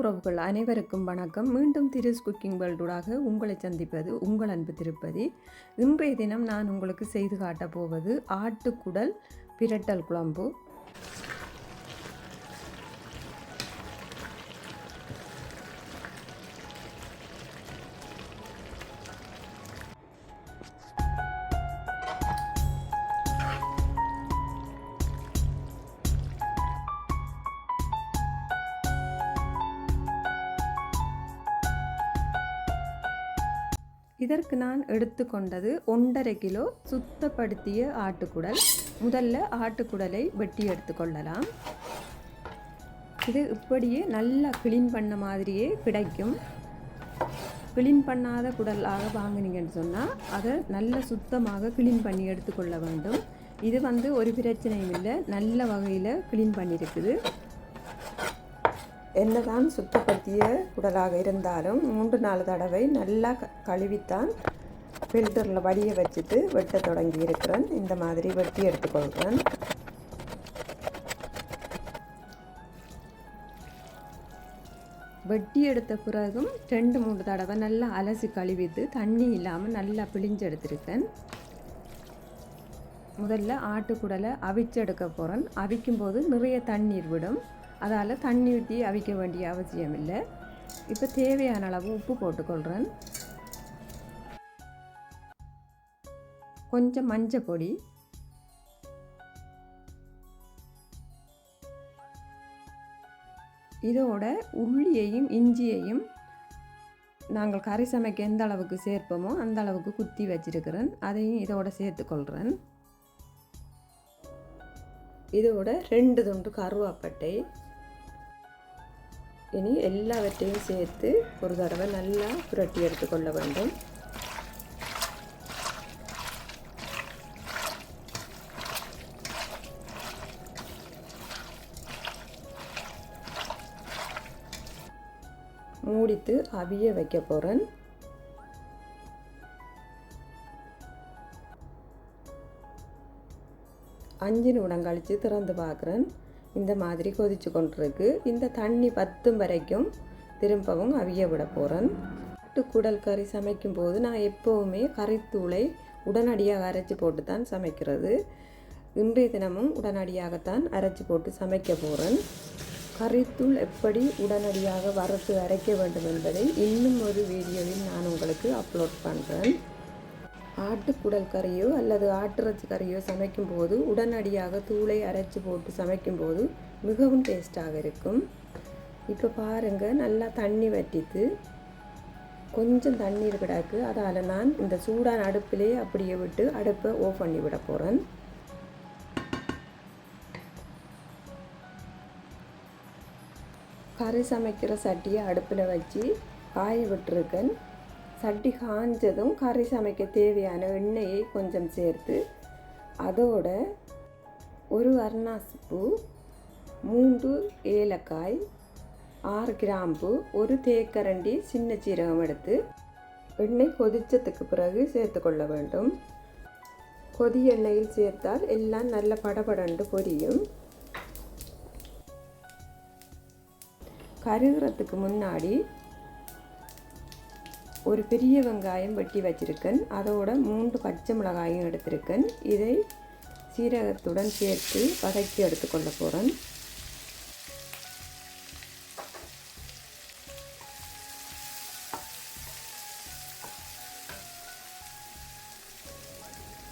உறவுகள் அனைவருக்கும் வணக்கம். மீண்டும் திருஸ் குக்கிங் வேர்ல்டுடாக உங்களை சந்திப்பது உங்கள் அன்பு திருப்பதி. இன்றைய தினம் நான் உங்களுக்கு செய்து காட்டப் போவது ஆட்டுக்குடல் பிரட்டல் குழம்பு. இதற்கு நான் எடுத்துக்கொண்டது ஒன்றரை கிலோ சுத்தப்படுத்திய ஆட்டுக்குடல். முதல்ல ஆட்டுக்குடலை வெட்டி எடுத்துக்கொள்ளலாம். இது இப்படியே நல்லா க்ளீன் பண்ண மாதிரியே கிடைக்கும். க்ளீன் பண்ணாத குடலாக வாங்கினீங்கன்னு சொன்னால் அதை நல்ல சுத்தமாக க்ளீன் பண்ணி எடுத்துக்கொள்ள வேண்டும். இது வந்து ஒரு பிரச்சனையும் இல்லை நல்ல வகையில் க்ளீன் பண்ணியிருக்குது. என்னதான் சுத்தப்படுத்திய குடலாக இருந்தாலும் மூன்று நாலு தடவை நல்லா க கழுவித்தான் ஃபில்டரில் வடிய வச்சுட்டு வெட்ட தொடங்கி இருக்கிறேன் இந்த மாதிரி வெட்டி எடுத்துக்கொள்கிறேன். வெட்டி எடுத்த பிறகும் ரெண்டு மூணு தடவை நல்லா அலசி கழுவிட்டு தண்ணி இல்லாமல் நல்லா பிழிஞ்சு எடுத்திருக்கேன். முதல்ல ஆட்டுக்குடலை அவிச்செடுக்க போகிறேன் அவிக்கும் போது நிறைய தண்ணீர் விடும். அதால் தண்ணி ஊற்றி அவிக்க வேண்டிய அவசியம் இல்லை இப்போ தேவையான அளவு உப்பு போட்டுக்கொள்கிறேன் கொஞ்சம் மஞ்சள் பொடி. இதோட உள்ளியையும் இஞ்சியையும் நாங்கள் கறி சமைக்க எந்த அளவுக்கு சேர்ப்போமோ அந்த அளவுக்கு குத்தி வச்சிருக்கிறேன். அதையும் இதோட சேர்த்துக்கொள்கிறேன் இதோட ரெண்டு துண்டு கருவாப்பட்டை. இனி எல்லாவற்றையும் சேர்த்து ஒரு தடவை நல்லா புரட்டி எடுத்துக்கொள்ள வேண்டும். மூடித்து அவிய வைக்க போகிறேன் அஞ்சு நிமிடம் கழித்து திறந்து பார்க்குறேன். இந்த மாதிரி கொதிச்சு கொண்டிருக்கு. இந்த தண்ணி பத்தும் வரைக்கும் திரும்பவும் அவிய விட போகிறேன் குடல் கறி சமைக்கும் போது நான் எப்போவுமே கறித்தூளை உடனடியாக அரைச்சி போட்டு தான் சமைக்கிறது. இன்றைய தினமும் உடனடியாகத்தான் அரைச்சி போட்டு சமைக்க போகிறேன் கறித்தூள் எப்படி உடனடியாக வறுத்து அரைக்க வேண்டும் என்பதை இன்னும் ஒரு வீடியோவில் நான் உங்களுக்கு அப்லோட் பண்ணுறேன் ஆட்டுக்குடல் கறியோ அல்லது ஆட்டுறச்சி கறியோ சமைக்கும்போது உடனடியாக தூளை அரைச்சி போட்டு சமைக்கும்போது மிகவும் டேஸ்ட்டாக இருக்கும். இப்போ பாருங்கள் நல்லா தண்ணி வட்டித்து கொஞ்சம் தண்ணீர் கிடக்கு அதால் நான் இந்த சூடான அடுப்பிலே அப்படியே விட்டு அடுப்பை ஓஃப் பண்ணி விட போகிறேன் கறி சமைக்கிற சட்டியை அடுப்பில் வச்சு காய விட்டுருக்கேன். சட்டி காஞ்சதும் கறி சமைக்க தேவையான எண்ணெயை கொஞ்சம் சேர்த்து அதோட ஒரு வர்ணாஸ்பூ மூன்று ஏலக்காய் ஆறு கிராம்பு ஒரு தேக்கரண்டி சின்ன சீரகம் எடுத்து எண்ணெய் கொதிச்சதுக்கு பிறகு சேர்த்து கொள்ள வேண்டும். கொதி எண்ணெயில் சேர்த்தால் எல்லாம் நல்ல படபடண்டு பொரியும். கருகிறதுக்கு முன்னாடி ஒரு பெரிய வெங்காயம் வெட்டி வச்சிருக்கேன். அதோட மூன்று பச்சை மிளகாயும் எடுத்திருக்கேன். இதை சீரகத்துடன் சேர்த்து வதக்கி எடுத்துக்கொள்ள போகிறேன்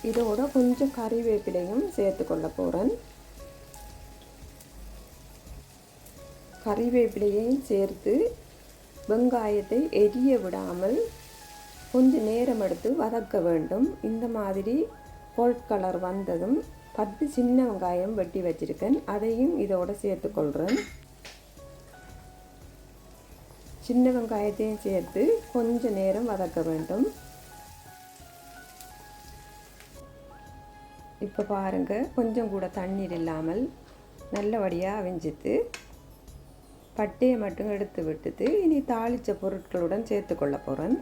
இதோட கொஞ்சம் கறிவேப்பிலையும் சேர்த்து கொள்ள போகிறேன் கறிவேப்பிலையையும் சேர்த்து வெங்காயத்தை எரிய விடாமல் கொஞ்சம் நேரம் எடுத்து வதக்க வேண்டும். இந்த மாதிரி கோல்ட் கலர் வந்ததும் பத்து சின்ன வெங்காயம் வெட்டி வச்சுருக்கேன். அதையும் இதோட சேர்த்துக்கொள்கிறேன் சின்ன வெங்காயத்தையும் சேர்த்து கொஞ்சம் நேரம் வதக்க வேண்டும். இப்போ பாருங்கள் கொஞ்சம் கூட தண்ணீர் இல்லாமல் நல்லபடியாக அவிஞ்சித்து பட்டையை மட்டும் எடுத்து விட்டுட்டு இனி தாளித்த பொருட்களுடன் சேர்த்துக்கொள்ள போகிறேன்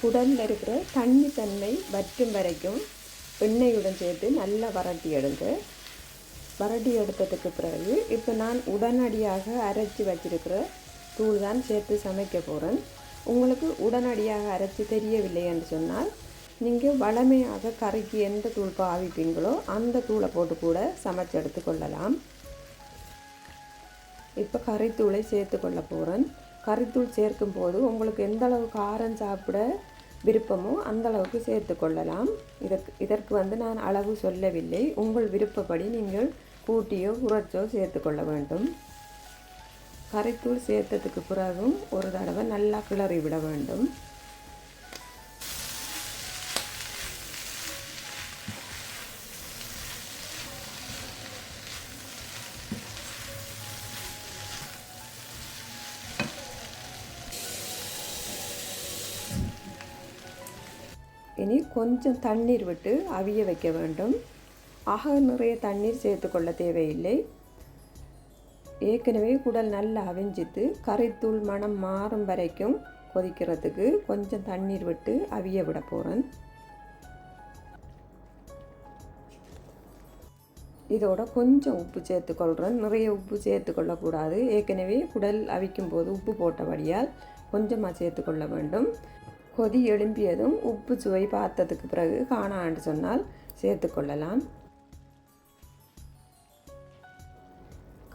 குடலில் இருக்கிற தண்ணி தன்மை வற்றும் வரைக்கும் எண்ணெயுடன் சேர்த்து நல்லா வரட்டி எடுங்க. வரட்டி எடுத்ததுக்கு பிறகு இப்போ நான் உடனடியாக அரைச்சி வச்சிருக்கிற தூள் தான் சேர்த்து சமைக்க போகிறேன் உங்களுக்கு உடனடியாக அரைச்சி தெரியவில்லை என்று சொன்னால் நீங்கள் வளமையாக கறிக்கு எந்த தூள் பாவிப்பீங்களோ அந்த தூளை போட்டு கூட சமைச்சு கொள்ளலாம். இப்போ கறித்தூளை சேர்த்து கொள்ள போகிறேன் கறித்தூள் சேர்க்கும் போது உங்களுக்கு எந்த அளவு காரம் சாப்பிட விருப்பமோ அந்த அளவுக்கு சேர்த்து கொள்ளலாம். இதற்கு இதற்கு வந்து நான் அளவு சொல்லவில்லை. உங்கள் விருப்பப்படி நீங்கள் கூட்டியோ குறைச்சோ சேர்த்து கொள்ள வேண்டும். கறித்தூள் சேர்த்ததுக்கு பிறகும் ஒரு தடவை நல்லா கிளறி விட வேண்டும். இனி கொஞ்சம் தண்ணீர் விட்டு அவிய வைக்க வேண்டும். ஆக நிறைய தண்ணீர் சேர்த்துக்கொள்ள தேவையில்லை. ஏற்கனவே குடல் நல்லா அவிஞ்சித்து கறித்தூள் மனம் மாறும் வரைக்கும் கொதிக்கிறதுக்கு கொஞ்சம் தண்ணீர் விட்டு அவிய விட போகிறேன் இதோட கொஞ்சம் உப்பு சேர்த்துக்கொள்கிறேன் நிறைய உப்பு சேர்த்துக்கொள்ளக்கூடாது ஏற்கனவே குடல் அவிக்கும் போது உப்பு போட்டபடியால் கொஞ்சமாக சேர்த்துக்கொள்ள வேண்டும். கொதி எழும்பியதும் உப்பு சுவை பார்த்ததுக்கு பிறகு காணான்னு சொன்னால் சேர்த்துக்கொள்ளலாம்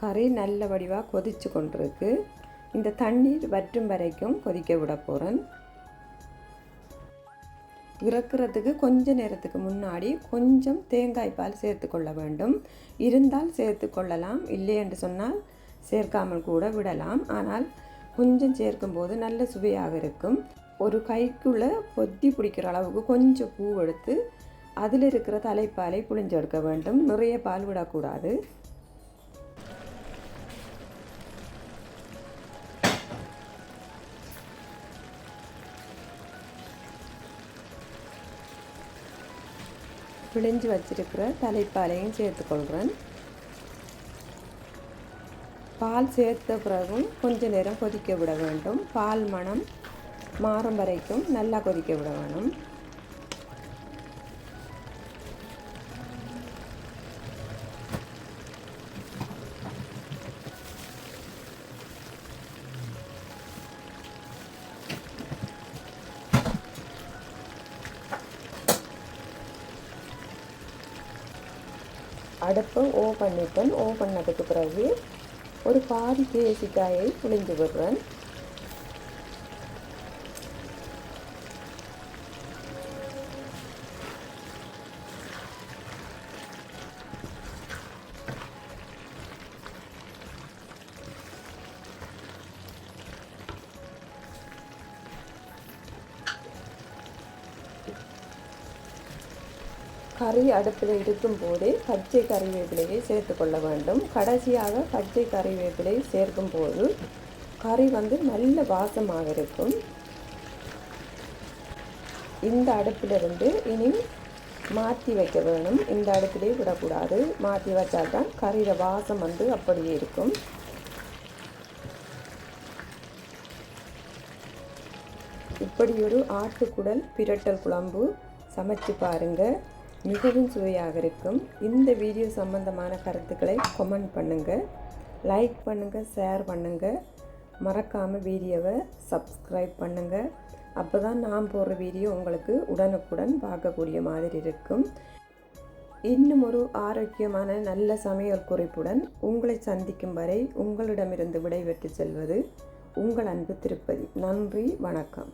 கறி நல்ல வடிவாக கொதிச்சு கொண்டிருக்கு. இந்த தண்ணீர் வற்றும் வரைக்கும் கொதிக்க விட போகிறேன் இறக்குறதுக்கு கொஞ்ச நேரத்துக்கு முன்னாடி கொஞ்சம் தேங்காய் பால் சேர்த்து கொள்ள வேண்டும். இருந்தால் சேர்த்து கொள்ளலாம் இல்லை என்று சொன்னால் சேர்க்காமல் கூட விடலாம். ஆனால் கொஞ்சம் சேர்க்கும்போது நல்ல சுவையாக இருக்கும். ஒரு கைக்குள்ளே பொத்தி பிடிக்கிற அளவுக்கு கொஞ்சம் பூ எடுத்து அதில் இருக்கிற தலைப்பாலை புளிஞ்செடுக்க வேண்டும். நிறைய பால் விடக்கூடாது. பிழிஞ்சு வச்சிருக்கிற தலைப்பாலையும் சேர்த்துக்கொள்கிறேன் பால் சேர்த்த பிறகும் கொஞ்ச நேரம் கொதிக்க விட வேண்டும். பால் மணம் மாறும் வரைக்கும் நல்லா கொதிக்க விட வேணும். அடுப்பை ஓ பண்ணிட்டேன். ஓ பண்ணதுக்கு பிறகு ஒரு பாதி தேசிக்காயை புளிஞ்சு விடுறேன். கறி அடுப்பில் இருக்கும் போதே பச்சை கறிவேப்பிலையை சேர்த்து கொள்ள வேண்டும். கடைசியாக பச்சை கறிவேப்பிலை சேர்க்கும் போது கறி வந்து நல்ல வாசமாக இருக்கும். இந்த அடுப்பிலிருந்து இனி மாற்றி வைக்க வேணும். இந்த அடுப்பிலே விடக்கூடாது. மாற்றி வச்சால்தான் கறியில் வாசம் வந்து அப்படியே இருக்கும். இப்படி ஒரு ஆட்டுக்குடல் பிரட்டல் குழம்பு சமைச்சு பாருங்கள் மிகவும் சுவையாக இருக்கும். இந்த வீடியோ சம்பந்தமான கருத்துக்களை கமெண்ட் பண்ணுங்கள் லைக் பண்ணுங்கள் ஷேர் பண்ணுங்கள் மறக்காமல் வீடியோவை சப்ஸ்கிரைப் பண்ணுங்கள் அப்போ தான் நான் போடுற வீடியோ உங்களுக்கு உடனுக்குடன் பார்க்கக்கூடிய மாதிரி இருக்கும். இன்னும் ஒரு ஆரோக்கியமான நல்ல சமையல் குறிப்புடன் உங்களை சந்திக்கும் வரை உங்களிடமிருந்து விடைபெற்று செல்வது உங்கள் அன்பு திருப்பதி. நன்றி வணக்கம்.